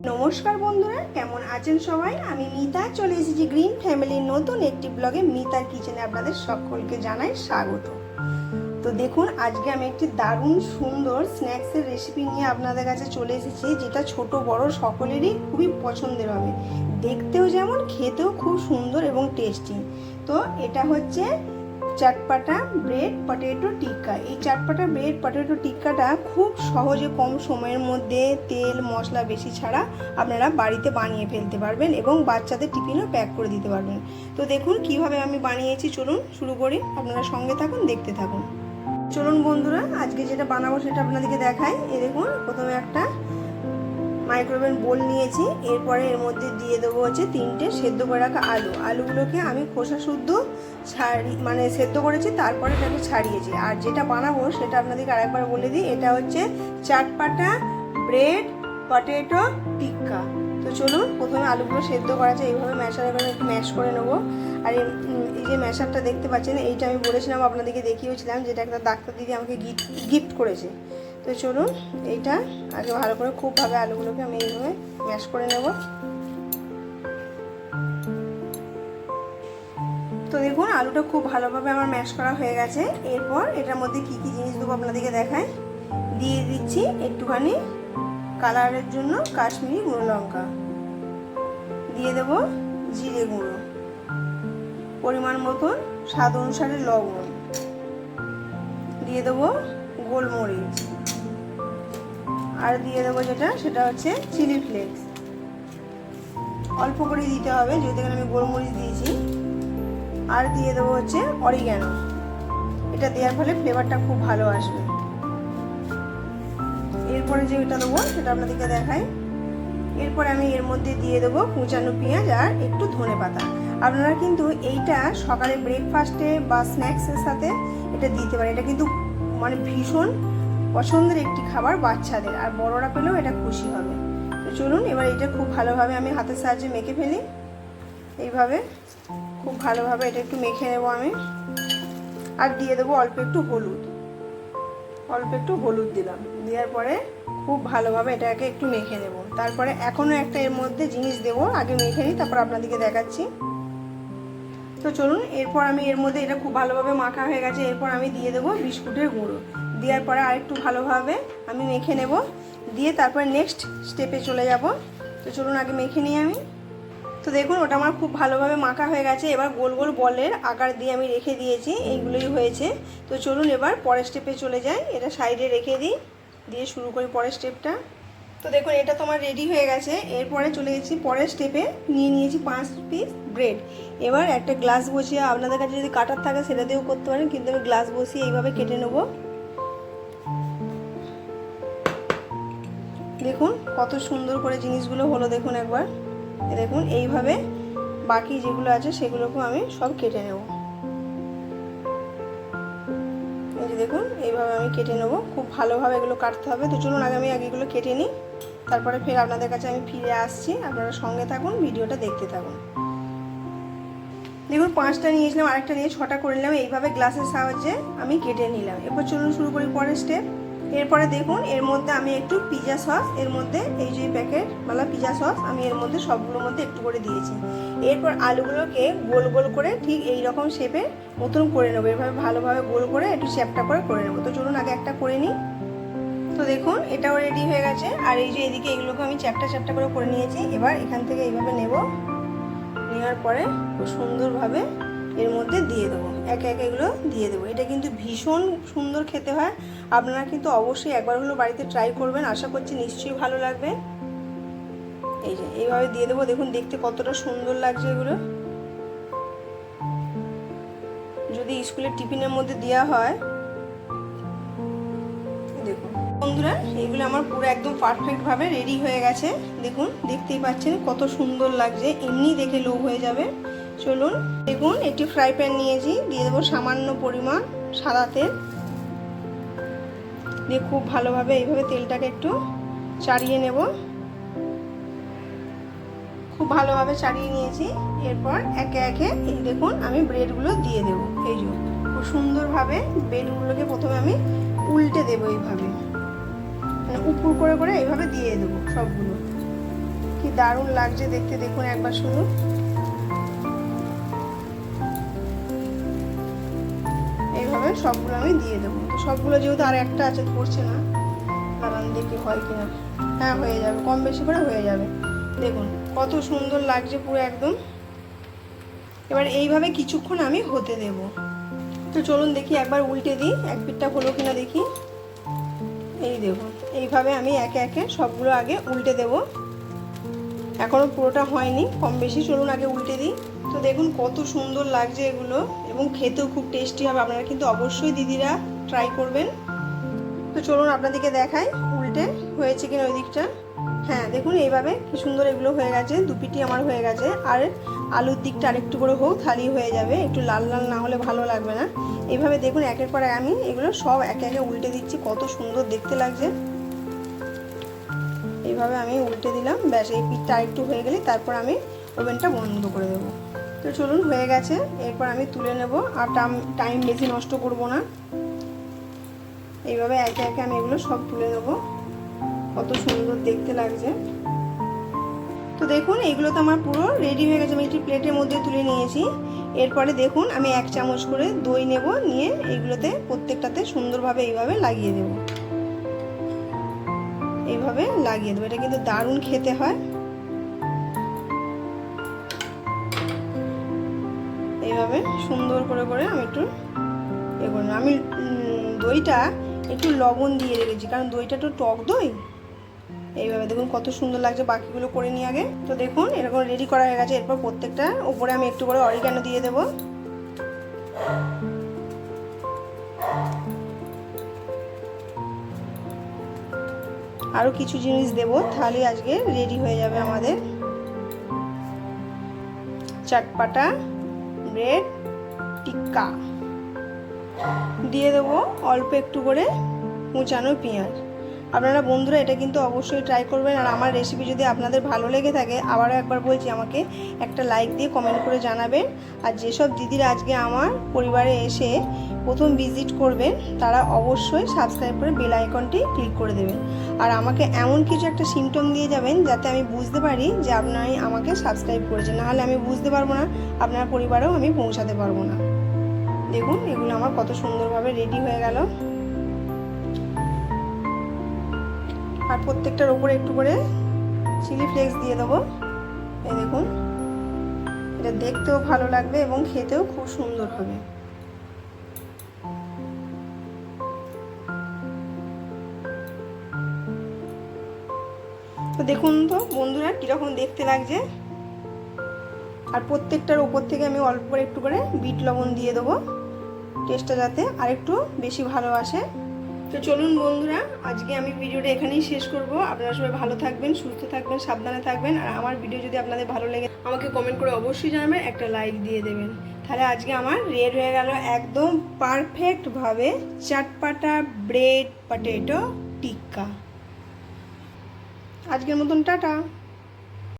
নমস্কার বন্ধুরা, কেমন আছেন সবাই? আমি মিতা, চলে এসেছি গ্রিন ফ্যামিলির নতুন একটি ব্লগে। মিতার কিচেনে আপনাদের সকলকে জানাই স্বাগত। তো দেখুন, আজকে আমি একটি দারুণ সুন্দর স্ন্যাক্সের রেসিপি নিয়ে আপনাদের কাছে চলে এসেছি, যেটা ছোট, বড় সকলেরই খুবই পছন্দের হবে। দেখতেও যেমন, খেতেও খুব সুন্দর এবং টেস্টি তো এটা হচ্ছে চাটপাটা ব্রেড পটেটো টিক্কা এই চাটপাটা ব্রেড পটেটো টিক্কাটা খুব সহজে কম সময়ের মধ্যে তেল, মশলা, বেশি ছাড়া আপনারা বাড়িতে বানিয়ে ফেলতে পারবেন এবং বাচ্চাদের টিফিনও প্যাক করে দিতে পারবেন। তো দেখুন কীভাবে আমি বানিয়েছি, চলুন শুরু করি। আপনারা সঙ্গে থাকুন, দেখতে থাকুন। চলুন বন্ধুরা, আজকে যেটা বানাবো সেটা আপনাদেরকে দেখাই। এ দেখুন, প্রথমে একটা মাইক্রোওয়েভ বোল নিয়েছি, এরপরে এর মধ্যে দিয়ে দেবো হচ্ছে তিনটে সেদ্ধ করে রাখা আলু। আলুগুলোকে আমি খোসা শুদ্ধ ছাড়ি মানে সেদ্ধ করেছি, তারপরে এটাকে ছাড়িয়েছি। আর যেটা বানাবো সেটা আপনাদেরকে আরেকবার বলে দিই, এটা হচ্ছে চাটপাটা, ব্রেড, পটেটো, টিক্কা। তো চলুন, প্রথমে আলুগুলো সেদ্ধ করা যায়, এইভাবে ম্যাশারে করে একটু ম্যাশ করে নেব। আর এই যে ম্যাশারটা দেখতে পাচ্ছেন, এইটা আমি বলেছিলাম, আপনাদেরকে দেখিয়েছিলাম, যেটা একটা ডাক্তার দিদি আমাকে গিফট করেছে। তো চলুন এইটা আগে ভালো করে খুবভাবে আলুগুলোকে আমি এইভাবে ম্যাশ করে নেব। তো দেখুন আলুটা খুব ভালোভাবে আমার ম্যাশ করা হয়ে গেছে। এরপর এটার মধ্যে কি কি জিনিস দেবো আপনাদেরকে দেখায় দিয়ে দিচ্ছি একটুখানি কালারের জন্য কাশ্মীরি গুঁড়ো লঙ্কা। দিয়ে দেবো জিরে গুঁড়ো। পরিমাণ মতন স্বাদ অনুসারে লবণ। দিয়ে দেবো গোলমরিচ। আর দিয়ে দেবো যেটা, সেটা হচ্ছে চিলি ফ্লেক্স। অল্প করে দিতে হবে, যেহেতু এখানে আমি গোলমরিচ দিয়েছি। আর দিয়ে দেবো হচ্ছে অরিগ্যানো। এটা দেওয়ার ফলে ফ্লেভারটা খুব ভালো আসবে। এরপরে যে এটা দেবো, সেটা আপনাদেরকে দেখাই। এরপরে আমি এর মধ্যে দিয়ে দেবো কুচানো পেঁয়াজ আর একটু ধনে পাতা। আপনারা কিন্তু এইটা সকালে ব্রেকফাস্টে বা স্ন্যাক্সের সাথে এটা দিতে পারেন। এটা কিন্তু মানে ভীষণ পছন্দের একটি খাবার বাচ্চাদের, আর বড়রা পেলেও এটা খুশি হবে। তো চলুন, এবার এটা খুব ভালোভাবে আমি হাতের সাহায্যে মেখে ফেলি। এইভাবে খুব ভালোভাবে এটা একটু মেখে নেব আমি। আর দিয়ে দেবো অল্প একটু হলুদ। অল্প একটু হলুদ দিলাম। দেওয়ার পরে খুব ভালোভাবে এটাকে একটু মেখে নেব। তারপরে এখনও একটা এর মধ্যে জিনিস দেবো। আগে মেখে নিই, তারপর আপনাদেরকে দেখাচ্ছি। তো চলুন, এরপর আমি এর মধ্যে এটা খুব ভালোভাবে মাখা হয়ে গেছে, এরপর আমি দিয়ে দেবো বিস্কুটের গুঁড়ো। দেওয়ার পরে আরেকটু ভালোভাবে আমি মেখে নেব, দিয়ে তারপরে নেক্সট স্টেপে চলে যাব। তো চলুন, আগে মেখে নিই আমি। তো দেখুন, ওটা আমার খুব ভালোভাবে মাখা হয়ে গেছে। এবার গোল গোল বলের আকার দিয়ে আমি রেখে দিয়েছি, এইগুলোই হয়েছে। তো চলুন, এবার পরের স্টেপে চলে যাই। এটা সাইডে রেখে দিই, দিয়ে শুরু করি পরের স্টেপটা তো দেখুন, এটা তো আমার রেডি হয়ে গেছে। এরপরে চলে গেছি, পরের স্টেপে নিয়ে নিয়েছি পাঁচ পিস ব্রেড এবার একটা গ্লাস বসিয়ে, আপনাদের কাছে যদি কাটার থাকে, সেটা দিয়েও করতে পারেন, কিন্তু আমি গ্লাস বসিয়ে এইভাবে কেটে নেব। দেখুন, কত সুন্দর করে জিনিসগুলো হলো, দেখুন একবার। দেখুন, এইভাবে বাকি যেগুলো আছে, সেগুলোকেও আমি সব কেটে নেব। দেখুন, এইভাবে আমি কেটে নেব। খুব ভালোভাবে এগুলো কাটতে হবে। তো চলুন, আগে আমি আগে এগুলো কেটে নিই। তারপরে ফের আপনাদের কাছে আমি ফিরে আসছি। আপনারা সঙ্গে থাকুন, ভিডিওটা দেখতে থাকুন। দেখুন, পাঁচটা নিয়েছিলাম, আরেকটা নিয়ে ছটা করে নিলাম। এইভাবে গ্লাসের সাহায্যে আমি কেটে নিলাম। এরপর চলুন, শুরু করি পরের স্টেপ এরপরে দেখুন, এর মধ্যে আমি একটু পিজা সস এর মধ্যে এই যে প্যাকেট মালা পিজা সস আমি এর মধ্যে সবগুলোর মধ্যে একটু করে দিয়েছি। এরপর আলুগুলোকে গোল গোল করে ঠিক এই রকম শেপে মতন করে নেব। এভাবে ভালোভাবে গোল করে একটু শেপটা করে করে নেব। তো চলুন আগে একটা করে নিই। তো দেখুন, এটাও রেডি হয়ে গেছে। আর এই যে এদিকে এগুলোকে আমি চ্যাপটা চ্যাপটা করে করে নিয়েছি। এবার এখান থেকে এইভাবে নেব। নেওয়ার পরে খুব সুন্দরভাবে এর মধ্যে দিয়ে দেবো। একে একে এগুলো দিয়ে দেবো। এটা কিন্তু ভীষণ সুন্দর খেতে হয়। আপনারা কিন্তু অবশ্যই একবার হলো বাড়িতে ট্রাই করবেন। আশা করছি নিশ্চয়ই ভালো লাগবে। এই যে, এইভাবে দিয়ে দেবো। দেখুন, দেখতে কতটা সুন্দর লাগছে এগুলো। যদি স্কুলের টিফিনের মধ্যে দেওয়া হয়। দেখুন, বন্ধুরা, এইগুলো আমার পুরো একদম পারফেক্টভাবে রেডি হয়ে গেছে। দেখুন, দেখতেই পাচ্ছেন কত সুন্দর লাগছে। এমনি দেখে লোভ হয়ে যাবে। চলুন, দেখুন, একটি ফ্রাই প্যান নিয়েছি, দিয়ে দেবো সামান্য পরিমাণ সাদা তেল। দিয়ে খুব ভালোভাবে এইভাবে তেলটাকে একটু চাড়িয়ে নেব। খুব ভালোভাবে চাড়িয়ে নিয়েছি, এরপর একে একে, এই দেখুন, আমি ব্রেডগুলো দিয়ে দেবো। এই যে, খুব সুন্দরভাবে ব্রেডগুলোকে প্রথমে আমি উল্টে দেবো এইভাবে। মানে উপর করে করে এইভাবে দিয়ে দেবো সবগুলো। কি দারুণ লাগছে দেখতে, দেখুন একবার শুধু এইভাবে সবগুলো আমি দিয়ে দেবো। সবগুলো যেহেতু আর একটা আছে পড়ছে না। দাঁড়ান দেখি হয় কি না হ্যাঁ হয়ে যাবে। কম বেশি করে হয়ে যাবে। দেখুন, কত সুন্দর লাগছে পুরো একদম। এবার এইভাবে কিছুক্ষণ আমি হতে দেব। তো চলুন দেখি, একবার উল্টে দিই। এক পিঠটা হলো কিনা দেখি। এই দেখুন, এইভাবে আমি একে একে সবগুলো আগে উল্টে দেব। এখনও পুরোটা হয়নি, কম বেশি চলুন আগে উল্টে দিই। তো দেখুন কত সুন্দর লাগছে এগুলো। এবং খেতেও খুব টেস্টি হবে। আপনারা কিন্তু অবশ্যই দিদিরা ট্রাই করবেন। তো চলুন আপনাদেরকে দেখাই, উল্টে হয়েছে কিনা ওই দিকটা। হ্যাঁ দেখুন এইভাবে কি সুন্দর এগুলো হয়ে গেছে, দুপিটি আমার হয়ে গেছে। আর আলুর দিকটা আরেকটু করে হোক, থালি হয়ে যাবে, একটু লাল লাল না হলে ভালো লাগবে না। এইভাবে দেখুন একের পর আমি এগুলো সব একে একে উল্টে দিচ্ছি, কত সুন্দর দেখতে লাগছে। এইভাবে আমি উল্টে দিলাম, ব্যাস, এই পিঠটা আরেকটু হয়ে গেলে তারপর আমি ওভেনটা বন্ধ করে দেবো। তো চলুন, হয়ে গেছে। এরপর আমি তুলে নেব। আর টাইম বেশি নষ্ট করব না। এইভাবে একে একে আমি এগুলো সব তুলে নেব। কত সুন্দর দেখতে লাগছে। তো দেখুন, এগুলো তো আমার পুরো রেডি হয়ে গেছে। আমি একটি প্লেটের মধ্যে তুলে নিয়েছি। এরপরে দেখুন, আমি এক চামচ করে দই নেব। নিয়ে এইগুলোতে প্রত্যেকটাতে সুন্দরভাবে এইভাবে লাগিয়ে দেব। এইভাবে লাগিয়ে দেবো। এটা কিন্তু দারুণ খেতে হয়। এইভাবে সুন্দর করে করে আমি একটু এ করলাম। আমি দইটা একটু লবণ দিয়ে রেখেছি, কারণ দইটা একটু টক দই। এইভাবে দেখুন কত সুন্দর লাগছে বাকিগুলো করে নিয়ে আগে। তো দেখুন, এরকম রেডি করা হয়ে গেছে। এরপর প্রত্যেকটা উপরে আমি একটু করে অরিগানো দিয়ে দেবো। আরও কিছু জিনিস দেব তাহলে আজকে রেডি হয়ে যাবে আমাদের। চাটপাটা ব্রেড টিক্কা। দিয়ে দেবো অল্প একটু করে কুচানো পেঁয়াজ। আপনারা বন্ধুরা এটা কিন্তু অবশ্যই ট্রাই করবেন। আর আমার রেসিপি যদি আপনাদের ভালো লেগে থাকে, আবারও একবার বলছি, আমাকে একটা লাইক দিয়ে কমেন্ট করে জানাবেন। আর যেসব দিদিরা আজকে আমার পরিবারে এসে প্রথম ভিজিট করবেন, তারা অবশ্যই সাবস্ক্রাইব করে বেল আইকনটি ক্লিক করে দেবেন। আর আমাকে এমন কিছু একটা সিমটম দিয়ে যাবেন, যাতে আমি বুঝতে পারি যে আপনারাই আমাকে সাবস্ক্রাইব করেছেন। নাহলে আমি বুঝতে পারব না, আপনার পরিবারেও আমি পৌঁছাতে পারব না। দেখুন, এগুলো আমার কত সুন্দরভাবে রেডি হয়ে গেল। আর প্রত্যেকটার ওপরে একটু করে চিলি ফ্লেক্স দিয়ে দেবো। এই দেখুন, এটা দেখতেও ভালো লাগবে এবং খেতেও খুব সুন্দর হবে। তো দেখুন তো, বন্ধুরা, কীরকম দেখতে লাগছে। আর প্রত্যেকটার ওপর থেকে আমি অল্প করে একটু করে বিট লবণ দিয়ে দেবো। টেস্টটা যাতে আরেকটু বেশি ভালো আসে। তো চলুন বন্ধুরা, আজকে আমি ভিডিওটা এখানেই শেষ করব। আপনারা সবাই ভালো থাকবেন, সুস্থ থাকবেন, সাবধানে থাকবেন। আর আমার ভিডিও যদি আপনাদের ভালো লেগে আমাকে কমেন্ট করে অবশ্যই জানাবেন, একটা লাইক দিয়ে দেবেন। তাহলে আজকে আমার রেড হয়ে গেল একদম পারফেক্টভাবে চাটপাটা ব্রেড পটেটো টিক্কা। আজকের মতন টাটা।